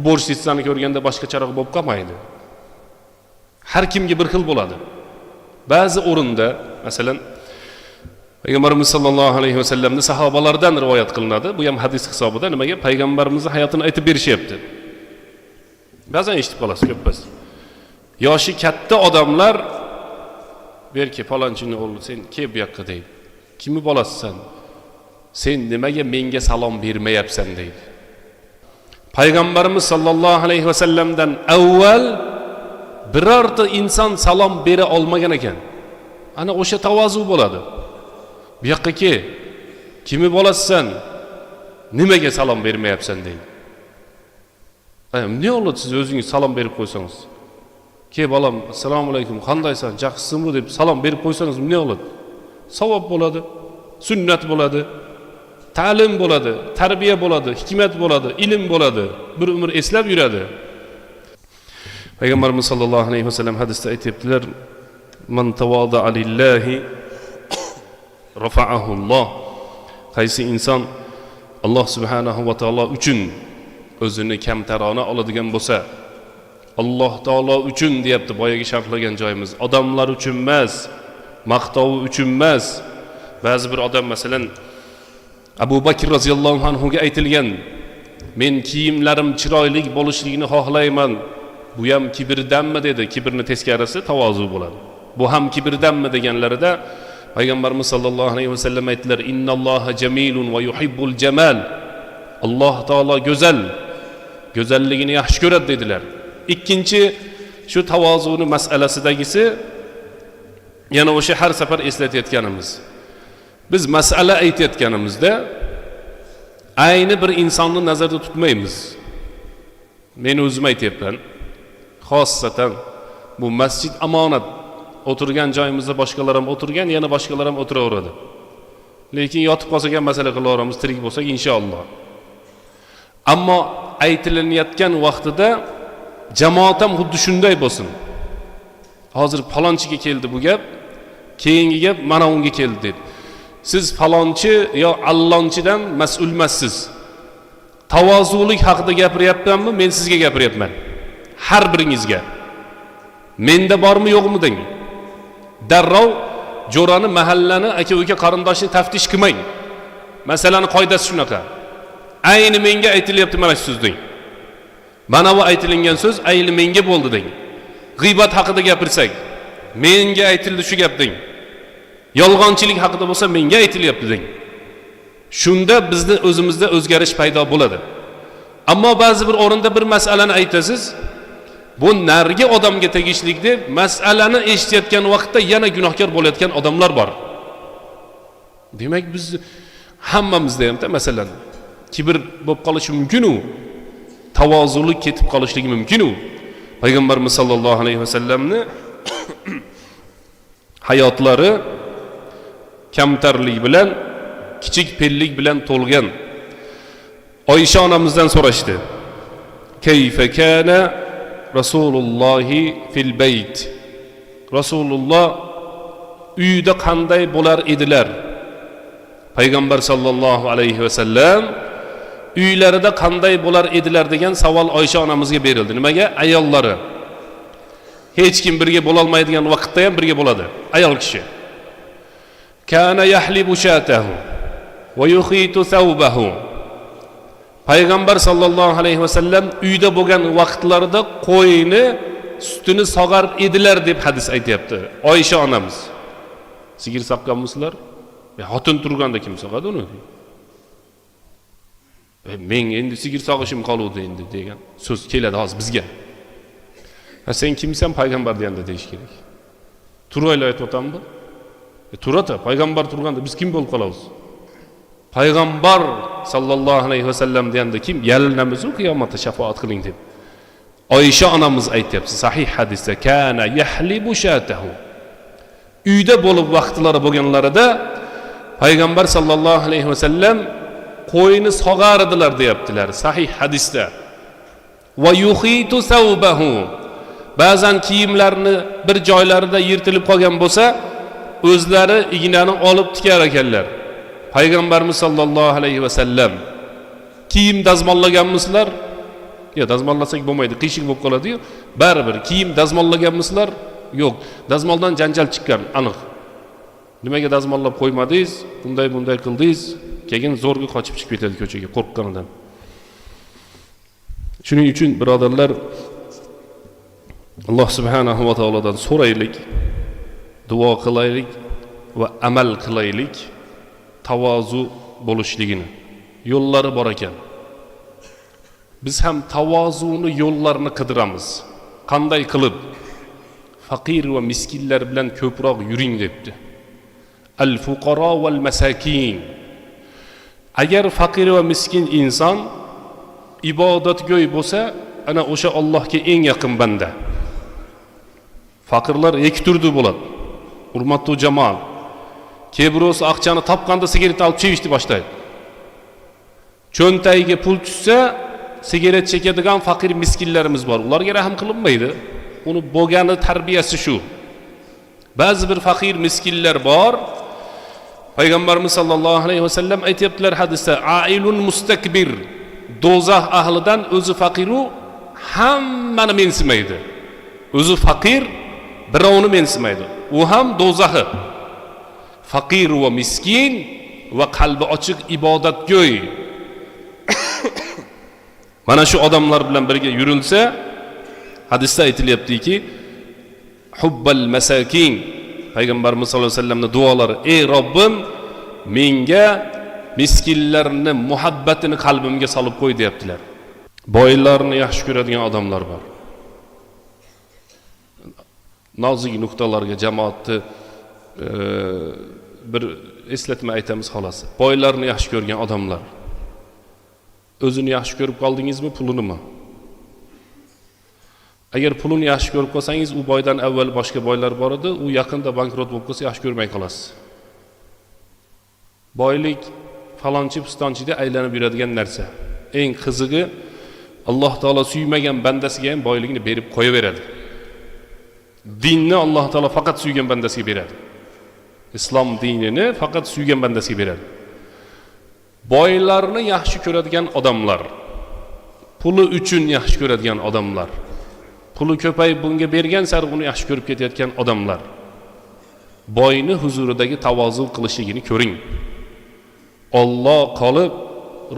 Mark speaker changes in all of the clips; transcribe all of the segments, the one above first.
Speaker 1: u borshchitsani ko'rganda boshqa chorog' bo'lib qolmaydi har kimga bir xil bo'ladi ba'zi o'rinda masalan payg'ambarimiz sollallohu alayhi vasallamni sahobalardan rivoyat qilinadi bu ham hadis hisobida nimaga payg'ambarimizni hayotini aytib berishyapti şey ba'zan eshitib qolasiz ko'p biz yoshi katta odamlar ber kel palonchini o'g'li sen kel bu yoqqa deydi kimni bolasisan sen? Nimaga menga salom bermayapsan deydi payg'ambarimiz sollallohu alayhi vasallamdan avval birorta inson salom bera olmagan ekan. Ana o'sha tavozu bo'ladi. Bu yoqqa kel kimni bolasisan nimaga salom bermayapsan deydi. Ne bo'ladi siz o'zingiz salom berib qo'ysangiz? Ke bolam assalomu alaykum qandaysan? Yaxshisanmi deb salom berib qo'ysangiz ne bo'ladi savob bo'ladi sunnat bo'ladi ta'lim bo'ladi tarbiya bo'ladi hikmat bo'ladi ilm bo'ladi bir umr eslab yuradi. Payg'ambarimiz sollallohu alayhi vasallam hadisda aytyaptilar man tavodaa lillahi rafa'ahulloh qaysi inson alloh subhanahu va taolo uchun o'zini kamtarona oladigan bo'lsa alloh taolo uchun deyapti boyagi sharhlagan joyimiz. Odamlar uchun emas maqtovi uchun emas. Ba'zi bir odam masalan abu bakr roziyallohu anhuga aytilgan men kiyimlarim chiroyli bo'lishligini xohlayman. Bu ham kibrdanmi dedi. Kibrni teskarisi tavozu bo'ladi. Bu ham kibrdanmi deganlarida payg'ambarimiz sollallohu alayhi vasallam aytdilar innalloha jamilun va yuhibbul jamal. Alloh taolo go'zal go'zalligini yaxshi ko'radi dedilar. İkkinchi shu tavozuni masalasidagisi yana o'sha har safar eslatayotganimiz biz masala aytayotganimizda ayni bir insonni nazarda tutmaymiz men o'zim aytyapman xossatan bu masjid omonat o'tirgan joyimizda boshqalar ham o'tirgan yana boshqalar ham o'tiraveradi lekin yotib qolsak ham masala qilaveramiz tirik bo'lsak inshaalloh. Ammo aytilinayotgan vaqtida jamoat ham xuddi shunday bo'lsin. Hozir falonchiga keldi bu gap keyingi gap mana unga keldi dedi siz falonchi yo allonchidan mas'ul emassiz tavozulik haqida gapiryapmanmi men sizga gapiryapman. Har biringizga. Menda bormi yo'qmi deng. Darrov jo'rani mahallani aka uka qarindoshni taftish qilmang. Masalani qoidasi shunaqa. Ayni menga aytilyapti mana shu so'z deng. Mana bu aytilingan so'z ayni menga bo'ldi deng. G'iybat haqida gapirsak menga aytildi shu gap deng yolg'onchilik haqida bo'lsa menga aytilyapti deng. Shunda bizni o'zimizda o'zgarish paydo bo'ladi. Ammo ba'zi bir o'rinda bir masalani aytasiz bu narigi odamga tegishlik deb masalani eshitayotgan vaqtda yana gunohkor bo'layotgan odamlar bor. Demak biz hammamizda hamda masalan kibr bo'lib qolishi mumkinu tavozulik ketib qolishligi mumkinu payg'ambarimiz sollallohu alayhi vasallamni hayotlari kamtarlik bilan kichik pellik bilan to'lgan oysha onamizdan so'rashdi. Kayfa kana rasulullohi fil bayt? Rasululloh uyda qanday bo'lar edilar? Payg'ambar sollallohu alayhi vasallam uylarida qanday bo'lar edilar degan savol oysha onamizga berildi. Nimaga? Ayollari. Hech kim birga bo'lolmaydigan vaqtda ham birga bo'ladi. Ayol kishi kana yahlibu shatahu va yuhitu thawbahu payg'ambar sollallohu alayhi vasallam uyda bo'lgan vaqtlarida qo'yni sutini sog'ar edilar deb hadis aytyapti. Oysha onamiz. Sigir soqqanmisizlar e, xotin turganda kim sog'adi uni? E, men endi sigir sog'ishim qoluvdi endi degan so'z keladi hozir bizga. Ha sen kimsan payg'ambar deganda deyish kerak. Turayli aytyapmanmi e, turata payg'ambar turganda biz kim bo'lib qolamiz payg'ambar sollallohu alayhi vasallam deganda kim? Yalinamizu qiyomatda shafoat qiling deb oysha onamiz aytyapti sahih hadisda kana yahlibu shatahu uyda bo'lib vaqtlari bo'lganlarida payg'ambar sollallohu alayhi vasallam qo'yni sog'ardilar deyaptilar sahih hadisda va yuhitu savbahu ba'zan kiyimlarni bir joylarida yirtilib qolgan bo'lsa o'zlari ignani olib tikar ekanlar. Payg'ambarimiz sollallohu alayhi vasallam kiyim dazmollaganmisizlar? Yo dazmollasak bo'lmaydi qiyshiq bo'lib qoladiyu. Baribir kiyim dazmollaganmisizlar? Yo'q dazmoldan janjal chiqqan aniq. Nimaga dazmollab qo'ymadingiz? Bunday bunday qildingiz. Keyin zo'rg'a qochib chiqib ketadi ko'chaga qo'rqqanidan. Shuning uchun birodarlar alloh subhanahu va taolodan so'raylik duo qilaylik va amal qilaylik tavozu bo'lishligini yo'llari bor ekan biz ham tavozuni yo'llarini qidiramiz qanday qilib faqir va miskinlar bilan ko'proq yuring debdi al fuqaro val masakin agar faqir va miskin inson ibodatgo'y bo'lsa ana o'sha Allohga eng yaqin banda. Faqirlar ikki turdi bo'ladi hurmatli jamoat kebrosi aqchani topganda sigaret olib chevishni boshlaydi cho'ntagiga pul tushsa sigaret chekadigan faqir miskinlarimiz bor ularga rahm qilinmaydi uni bo'lgani tarbiyasi shu ba'zi bir faqir miskinlar bor payg'ambarimiz sollallohu alayhi vasallam aytyaptilar hadisda ailun mustakbir do'zax ahlidan o'zi faqiru hammani mensimaydi o'zi faqir birovni mensimaydi u ham do'zaxi. Faqir va miskin va qalbi ochiq ibodatgo'y. Mana shu odamlar bilan birga yurilsa hadisda aytilyaptiki hubbal masakin. Payg'ambarimiz sallallohu alayhi vasallamni duolari ey robbim menga miskinlarni muhabbatini qalbimga solib qo'y deyaptilar. Boylarni yaxshi ko'radigan odamlar bor nozik nuqtalarga jamoatni e, bir eslatma aytamiz xolos boylarni yaxshi ko'rgan odamlar. O'zini yaxshi ko'rib qoldingizmi pulinimi agar pulini yaxshi ko'rib qolsangiz u boydan avval boshqa boylar bor edi u yaqinda bankrot bo'lib qolsa yaxshi ko'rmay qolasiz. Boylik falonchi pistonchida aylanib yuradigan narsa. Eng qizig'i alloh taolo suymagan bandasiga ham boylikni berib qo'yaveradi dinni alloh taolo faqat suygan bandasiga beradi islom dinini faqat suygan bandasiga beradi boylarni yaxshi ko'radigan odamlar puli uchun yaxshi ko'radigan odamlar puli ko'payib bunga bergan sari uni yaxshi ko'rib ketayotgan odamlar boyni huzuridagi tavozu qilishligini ko'ring olloh qolib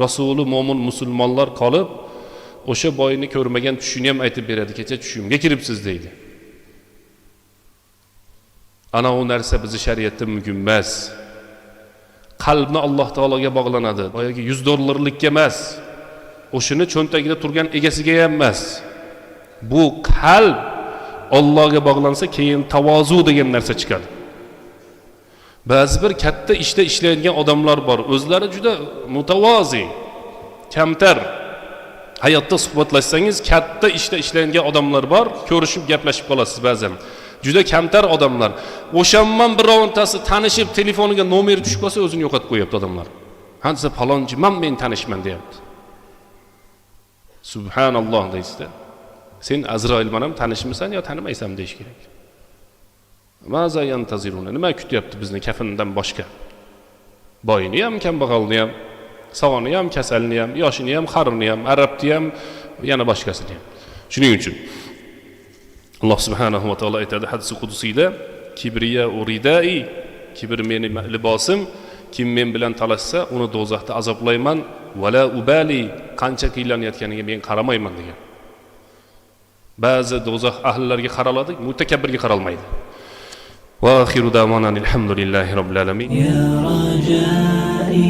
Speaker 1: rasuli mo'min musulmonlar qolib o'sha boyni ko'rmagan tushini ham aytib beradi kecha tushimga kiribsiz deydi ana u narsa bizni shariatda mumkin emas qalbni alloh taologa bog'lanadi boyagi yuz dollarlikka emas o'shani cho'ntagida turgan egasiga ham bu qalb ollohga bog'lansa keyin tavozu degan narsa chiqadi ba'zi bir katta ishda ishlaydigan odamlar bor o'zlari juda mutavozi kamtar hayotda suhbatlashsangiz katta ishda ishlaydigan odamlar bor ko'rishib gaplashib qolasiz ba'zan juda kamtar odamlar. O'shanman birontasi tanishib telefoniga nomeri tushib qolsa o'zini yo'qotib qo'yapti odamlar. Ha desa falonchiman men tanishman deyapti. Subhanalloh deysizda. Sen azroil bilan ham tanishmisan yo tanimaysanmi deyish kerak? Nima kutyapti bizni kafindan boshqa? Boyini ham kambag'alni ham sog'ini ham kasalni ham yoshini ham qarini ham arabni ham yana boshqasini ham shuning uchun alloh subhanahu va taolo aytadi hadisi qudusiyda kibriya uridai kibr meni libosim kim men bilan talashsa uni do'zaxda azoblayman vala ubali qancha qiylanayotganiga men qaramayman degan ba'zi do'zax ahllariga qaraladi mutakabbirga qaralmaydi واخر دعوانا الحمد لله رب العالمين
Speaker 2: يا رجائي